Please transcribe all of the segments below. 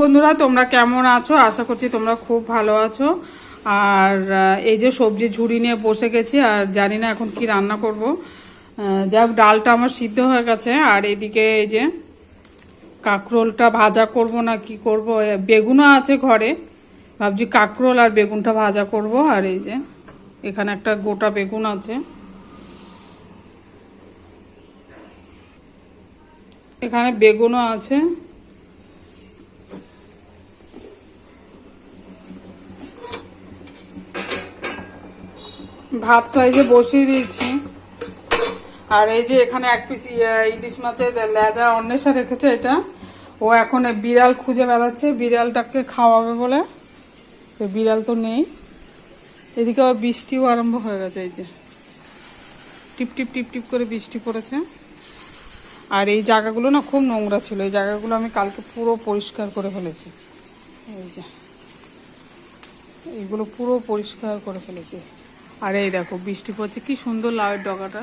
বন্ধুরা, তোমরা কেমন আছো? আশা করছি তোমরা খুব ভালো আছো। আর এই যে সবজি ঝুড়ি নিয়ে বসে গেছি, আর জানি না এখন কি রান্না করব। হোক, ডালটা আমার সিদ্ধ হয়ে গেছে, আর এদিকে এই যে কাঁকরোলটা ভাজা করব না, কি করব? বেগুনও আছে ঘরে। ভাবছি কাঁকরোল আর বেগুনটা ভাজা করব, আর এই যে এখানে একটা গোটা বেগুন আছে। এখানে বেগুনও আছে। ভাতটা এই যে বসিয়ে দিয়েছি। আর এই যে এখানে এক পিস ইলিশ মাছের লেজা অন্বেষা রেখেছে এটা। ও এখন বিড়াল খুঁজে বেড়াচ্ছে, বিড়ালটাকে খাওয়াবে বলে। সে বিড়াল তো নেই। এদিকে আবার বৃষ্টিও আরম্ভ হয়ে গেছে এই যে। টিপ টিপ টিপ টিপ করে বৃষ্টি পড়েছে। আর এই জায়গাগুলো না খুব নোংরা ছিল। এই জায়গাগুলো আমি কালকে পুরো পরিষ্কার করে ফেলেছি। এই যে। এইগুলো পুরো পরিষ্কার করে ফেলেছি। আর এই দেখো, বৃষ্টি পড়ছে, কি সুন্দর লাউয়ের ডগাটা।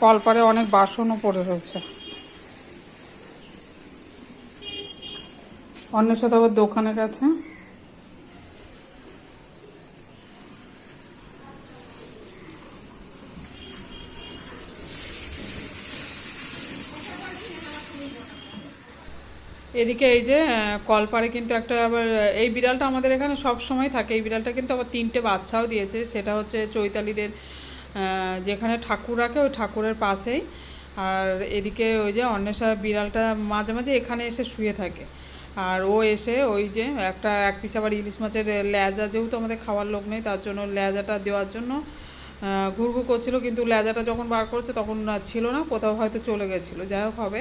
কলপারে অনেক বাসনও পড়ে রয়েছে। অন্য সাথে আবার দোকানের গেছে। এদিকে এই যে কলপারে কিন্তু একটা আবার, এই বিড়ালটা আমাদের এখানে সব সময় থাকে। এই বিড়ালটা কিন্তু আবার তিনটে বাচ্চাও দিয়েছে। সেটা হচ্ছে চৈতালিদের যেখানে ঠাকুর রাখে, ওই ঠাকুরের পাশেই। আর এদিকে ওই যে অন্বেষা বিড়ালটা মাঝে মাঝে এখানে এসে শুয়ে থাকে। আর ও এসে ওই যে একটা, এক পিস আবার ইলিশ মাছের লেজা যেহেতু আমাদের খাওয়ার লোক নেই, তার জন্য লেজাটা দেওয়ার জন্য ঘুরঘুর করছিল। কিন্তু লেজাটা যখন বার করছে তখন ছিল না, কোথাও হয়তো চলে গেছিল। যাই হোক হবে।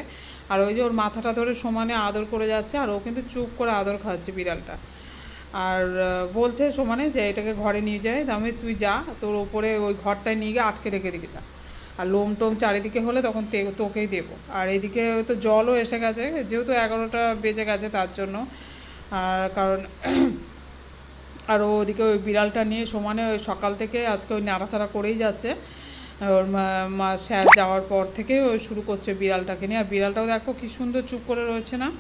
আর ওই যে ওর মাথাটা ধরে সমানে আদর করে যাচ্ছে, আর ও কিন্তু চুপ করে আদর খাচ্ছে বিড়ালটা। আর বলছে সমানে যে এটাকে ঘরে নিয়ে যায় আমি তুই যা, তোর ওপরে ওই ঘরটায় নিয়ে গিয়ে আটকে রেখে দিকে যা। আর লোম টোম চারিদিকে হলে তখন তোকেই দেবো। আর এদিকে তো জলও এসে গেছে, যেহেতু এগারোটা বেজে গেছে তার জন্য। আর কারণ, আর ওদিকে ওই বিড়ালটা নিয়ে সমানে ওই সকাল থেকে আজকে ওই নাড়াচাড়া করেই যাচ্ছে। ওর মা- স্যার যাওয়ার পর থেকে ও শুরু করছে বিড়ালটাকে নিয়ে। আর বিড়ালটাও দেখো কি সুন্দর চুপ করে রয়েছে না?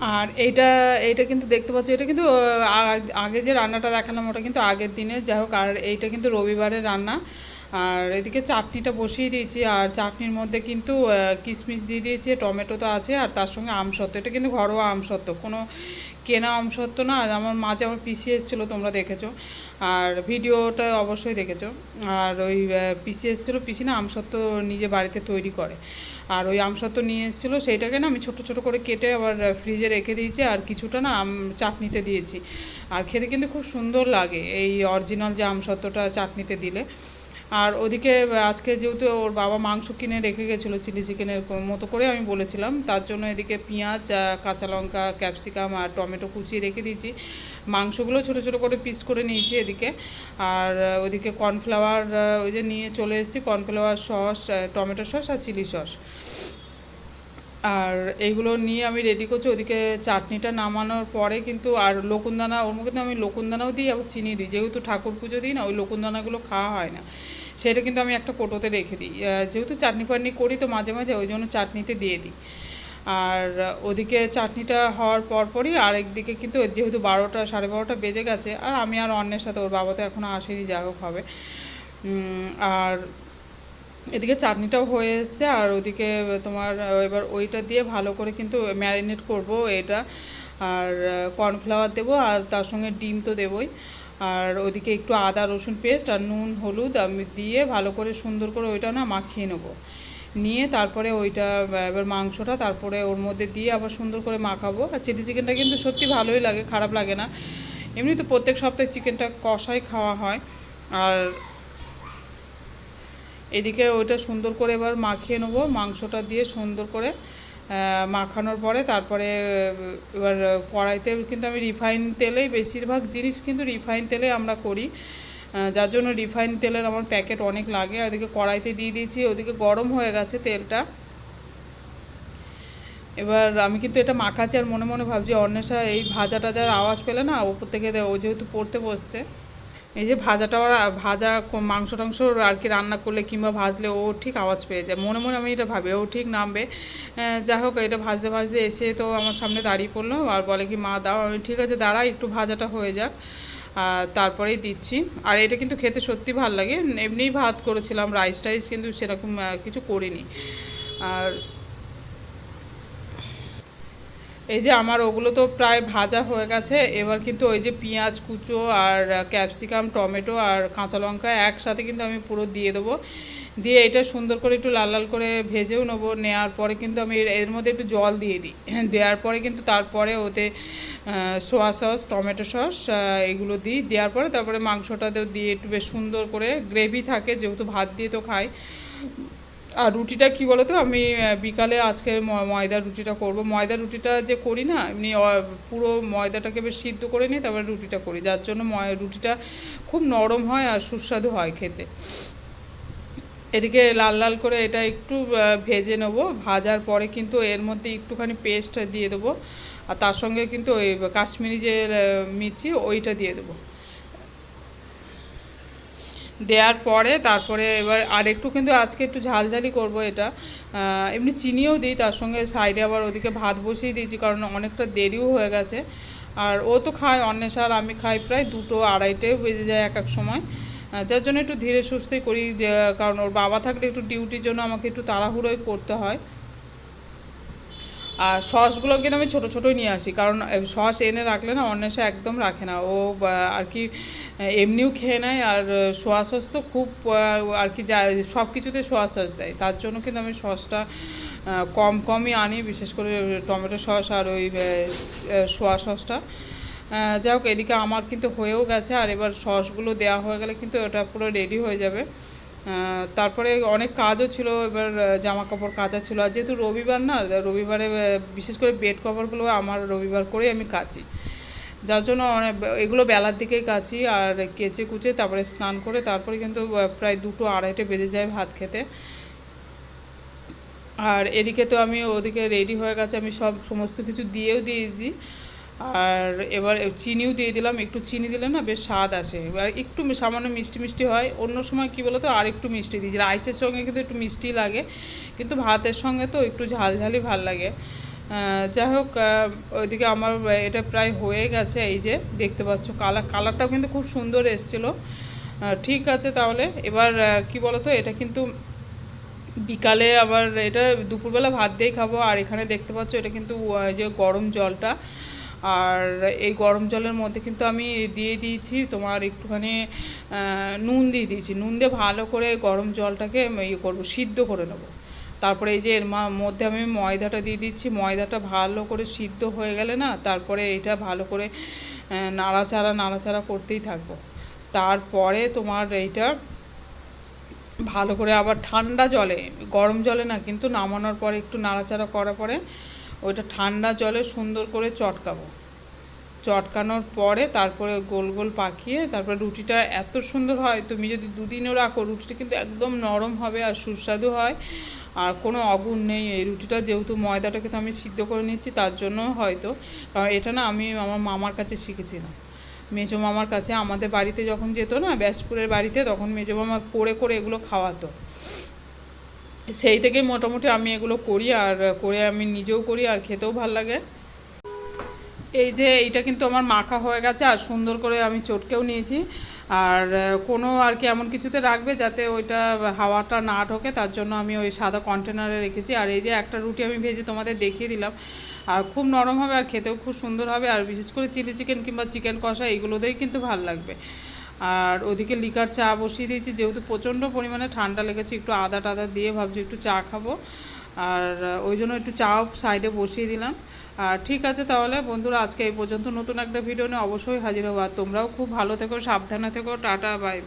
আর এইটা এইটা কিন্তু দেখতে পাচ্ছ, এটা কিন্তু আগে যে রান্নাটা দেখালাম ওটা কিন্তু আগের দিনে যাই হোক, আর এইটা কিন্তু রবিবারের রান্না। আর এদিকে চাটনিটা বসিয়ে দিয়েছি। আর চাটনির মধ্যে কিন্তু কিশমিশ দিয়ে দিয়েছি, টমেটো তো আছে, আর তার সঙ্গে আমসত্ত্ব এটা কিন্তু ঘরোয়া আমসত্ত্ব কোনো কেনা আমসত্ত্ব না। আর আমার মাঝে আমার পিসি এসেছিল, তোমরা দেখেছ। আর ভিডিওটা অবশ্যই দেখেছ। আর ওই পিসি এসেছিল, পিসি না আমসত্ত্ব নিজে বাড়িতে তৈরি করে। আর ওই আমসত্ত্ব নিয়ে এসেছিল, সেইটাকে না আমি ছোট ছোট করে কেটে আবার ফ্রিজে রেখে দিয়েছি আর কিছুটা না আম চাটনিতে দিয়েছি। আর খেতে কিন্তু খুব সুন্দর লাগে এই অরিজিনাল যে আমসত্ত্বটা চাটনিতে দিলে। আর ওদিকে আজকে যেহেতু ওর বাবা মাংস কিনে রেখে গেছিল, চিলি চিকেনের মতো করে আমি বলেছিলাম। তার জন্য এদিকে পেঁয়াজ কাঁচা লঙ্কা, ক্যাপসিকাম আর টমেটো কুচিয়ে রেখে দিয়েছি। মাংসগুলো ছোট ছোট করে পিস করে নিয়েছি এদিকে। আর ওদিকে কর্নফ্লাওয়ার ওই যে নিয়ে চলে এসেছি কর্নফ্লাওয়ার সস টমেটো সস আর চিলি সস আর এইগুলো নিয়ে আমি রেডি করছি, ওদিকে চাটনিটা নামানোর পরে কিন্তু, আর লকুনদানা, ওর মধ্যে আমি লকুনদানাও দিই আবার চিনি দিই। যেহেতু ঠাকুর পুজো দিই না, ওই লকুনদানাগুলো খাওয়া হয় না। সেটা কিন্তু আমি একটা কোটোতে রেখে দিই। যেহেতু চাটনি ফাটনি করি তো মাঝে মাঝে, ওই জন্য চাটনিতে দিয়ে দিই। আর ওদিকে চাটনিটা হওয়ার পরপরই আরেকদিকে কিন্তু যেহেতু বারোটা, সাড়ে বারোটা বেজে গেছে, আর আমি আর অন্যের সাথে, ওর বাবা তো এখনও আসেনি যা হোক হবে। আর এদিকে চাটনিটাও হয়ে এসছে, আর ওদিকে তোমার, এবার ওইটা দিয়ে ভালো করে কিন্তু ম্যারিনেট করব এটা, আর কর্নফ্লাওয়ার দেবো, আর তার সঙ্গে ডিম তো দেবই। আর ওদিকে একটু আদা, রসুন পেস্ট আর নুন, হলুদ আমি দিয়ে ভালো করে সুন্দর করে ওইটা না মাখিয়ে নেব। নিয়ে তারপরে ওইটা, এবার মাংসটা তারপরে ওর মধ্যে দিয়ে আবার সুন্দর করে মাখাবো। আর চিলি চিকেনটা কিন্তু সত্যি ভালোই লাগে, খারাপ লাগে না। এমনি তো প্রত্যেক সপ্তাহে চিকেনটা কষাই খাওয়া হয়। আর এদিকে ওইটা সুন্দর করে এবার মাখিয়ে নেব, মাংসটা দিয়ে সুন্দর করে মাখানোর পরে তারপরে, এবার কড়াইতে কিন্তু আমি রিফাইন তেলেই বেশিরভাগ জিনিস কিন্তু রিফাইন তেলে আমরা করি। যার জন্য রিফাইন তেলের আমার প্যাকেট অনেক লাগে। এদিকে কড়াইতে দিয়ে দিয়েছি, ওদিকে গরম হয়ে গেছে তেলটা। এবার আমি কিন্তু এটা মাখাচ্ছি আর মনে মনে ভাবছি, অন্বেষা এই ভাজা টাজার আওয়াজ পেলে না ওপর থেকে ও যেহেতু পড়তে বসছে। এই যে ভাজাটা ওর, ভাজা মাংস টাংস আর কি রান্না করলে কিংবা ভাজলে ও ঠিক আওয়াজ পেয়ে যায়। মনে মনে আমি এটা ভাবি, ও ঠিক নামবে। যাই হোক, এটা ভাজতে ভাজতে এসে তো আমার সামনে দাঁড়িয়ে পড়ল। আর বলে কি, মা, দাও, আমি ঠিক আছে, দাঁড়া, একটু ভাজাটা হয়ে যাক। তারপরেই দিচ্ছি। আর এটা কিন্তু খেতে সত্যি ভালো লাগে। এমনিই ভাত করেছিলাম রাইস টাইস কিন্তু সেরকম কিছু করিনি। আর এই যে আমার ওগুলো তো প্রায় ভাজা হয়ে গেছে। এবার কিন্তু ওই যে পেঁয়াজ কুচো আর ক্যাপসিকাম, টমেটো আর কাঁচা লঙ্কা একসাথে কিন্তু আমি পুরো দিয়ে দেবো। দিয়ে এটা সুন্দর করে একটু লাল লাল করে ভেজেও নেব। নেওয়ার পরে কিন্তু আমি এর- মধ্যে একটু জল দিয়ে দিই। দেওয়ার পরে কিন্তু তারপরে ওতে সোয়া সস টমেটো সস এগুলো দিই। দেওয়ার পরে তারপরে মাংসটাতেও দিয়ে একটু বেশ সুন্দর করে গ্রেভি থাকে, যেহেতু ভাত দিয়ে তো খাই। আর রুটিটা কি বলো তো আমি বিকালে আজকে ময়দার রুটিটা করব। ময়দার রুটিটা যে করি না, এমনি পুরো ময়দাটাকে বেশ সিদ্ধ করে নিই তারপরে রুটিটা করি। যার জন্য ময় রুটিটা খুব নরম হয় আর সুস্বাদু হয় খেতে। এদিকে লাল লাল করে এটা একটু ভেজে নেব। ভাজার পরে কিন্তু এর মধ্যে একটুখানি পেস্ট দিয়ে দেবো। আর তার সঙ্গে কিন্তু ওই কাশ্মীরি যে মির্চি, ওইটা দিয়ে দেবো। দেওয়ার পরে তারপরে এবার আর একটু কিন্তু আজকে একটু ঝালঝালি করব এটা। এমনি চিনিও দিই, তার সঙ্গে সাইডে আবার ওদিকে ভাত বসিয়ে দিয়েছি, কারণ অনেকটা দেরিও হয়ে গেছে। আর ও তো খায় অন্বেষা আর আমি খাই প্রায় দুটো আড়াইটেও বেজে যায় এক এক সময়। যার জন্য একটু ধীরে সুস্থেই করি কারণ ওর বাবা থাকলে একটু ডিউটির জন্য আমাকে একটু তাড়াহুড়োই করতে হয়। আর সসগুলো কিন্তু আমি ছোটো ছোটোই নিয়ে আসি, কারণ সস এনে রাখলে না অন্বেষা একদম রাখে না। ও আর কি, এমনিও খেয়ে নেয় আর সোয়া সস তো খুব আর কি যা, সব কিছুতে সোয়া সস দেয়। তার জন্য কিন্তু আমি সসটা কম কমই আনি, বিশেষ করে টমেটো সস আর ওই সোয়া সসটা। যাই হোক, এদিকে আমার কিন্তু হয়েও গেছে, আর এবার সসগুলো দেওয়া হয়ে গেলে কিন্তু ওটা পুরো রেডি হয়ে যাবে। তারপরে অনেক কাজও ছিল, এবার জামা কাপড় কাচা ছিল। আর যেহেতু রবিবার না, রবিবারে বিশেষ করে বেড কভারগুলো আমার রবিবার করেই আমি কাচি। যার জন্য অনেক, এগুলো বেলার দিকেই কাচি, আর কেচে কুচে তারপরে স্নান করে তারপরে কিন্তু প্রায় দুটো আড়াইটে বেজে যায় ভাত খেতে। আর এদিকে তো আমি ওদিকে রেডি হয়ে গেছে, আমি সব সমস্ত কিছু দিয়েও দিয়ে দিই। আর এবার চিনিও দিয়ে দিলাম, একটু চিনি দিলে না বেশ স্বাদ আসে। এবার একটু সামান্য মিষ্টি মিষ্টি হয়। অন্য সময় কী বলো তো আর একটু মিষ্টি দিই। রাইসের সঙ্গে কিন্তু একটু মিষ্টি লাগে, কিন্তু ভাতের সঙ্গে তো একটু ঝালঝালি ভালো লাগে। যাই হোক ওইদিকে আমার, এটা প্রায় হয়ে গেছে, এই যে দেখতে পাচ্ছ কালার। কালারটাও কিন্তু খুব সুন্দর এসেছিল। ঠিক আছে তাহলে। এবার কি বলো তো এটা কিন্তু বিকালে আবার, এটা দুপুরবেলা ভাত দিয়েই খাব। আর এখানে দেখতে পাচ্ছ, এটা কিন্তু যে গরম জলটা আর এই গরম জলের মধ্যে কিন্তু আমি দিয়ে দিয়েছি তোমার একটুখানি নুন দিয়ে দিয়েছি। নুন দিয়ে ভালো করে গরম জলটাকে ইয়ে করব, সিদ্ধ করে নেব। তারপরে এই যে এর মধ্যে আমি ময়দাটা দিয়ে দিচ্ছি। ময়দাটা ভালো করে সিদ্ধ হয়ে গেলে না, তারপরে এটা ভালো করে নাড়াচাড়া নাড়াচাড়া করতেই থাকব। তারপরে তোমার এইটা ভালো করে আবার ঠান্ডা জলে, গরম জলে না কিন্তু নামানোর পরে একটু নাড়াচাড়া করার পরে ওইটা ঠান্ডা জলে সুন্দর করে চটকাবো। চটকানোর পরে তারপরে গোল গোল পাকিয়ে তারপরে রুটিটা এত সুন্দর হয়, তুমি যদি দুদিনও রাখো, রুটিটা কিন্তু একদম নরম হবে আর সুস্বাদু হয়। আর কোনো অগুণ নেই, এই রুটিটা যেহেতু ময়দাটাকে তো আমি সিদ্ধ করে নিচ্ছি, তার জন্য হয়তো। কারণ এটা না আমি আমার মামার কাছে শিখেছিলাম। মেজো মামার কাছে আমাদের বাড়িতে যখন যেত না, ব্যাসপুরের বাড়িতে, তখন মেজো মামা করে করে এগুলো খাওয়াতো। সেই থেকেই মোটামুটি আমি এগুলো করি আর করে আমি নিজেও করি আর খেতেও ভালো লাগে। এই যে এইটা কিন্তু আমার মাখা হয়ে গেছে আর সুন্দর করে আমি চটকেও নিয়েছি। আর কোনো আর কি এমন কিছুতে রাখবে যাতে ওইটা হাওয়াটা না ঢোকে, তার জন্য আমি ওই সাদা কন্টেনারে রেখেছি। আর এই যে একটা রুটি আমি ভেজে তোমাদের দেখিয়ে দিলাম। আর খুব নরম হবে আর খেতেও খুব সুন্দর হবে। আর বিশেষ করে চিলি চিকেন কিংবা চিকেন কষা এইগুলোতেই কিন্তু ভালো লাগবে। আর ওদিকে লিকার চা বসিয়ে দিয়েছি, যেহেতু প্রচণ্ড পরিমাণে ঠান্ডা লেগেছে, একটু আদা টাদা দিয়ে ভাবছি একটু চা খাব। আর ওই জন্য একটু চাও সাইডে বসিয়ে দিলাম। আর ঠিক আছে তাহলে বন্ধুরা, আজকে এই পর্যন্ত নতুন একটা ভিডিও নিয়ে অবশ্যই হাজির হব। আর তোমরাও খুব ভালো থেকো, সাবধানে থেকো, টাটা, বাই।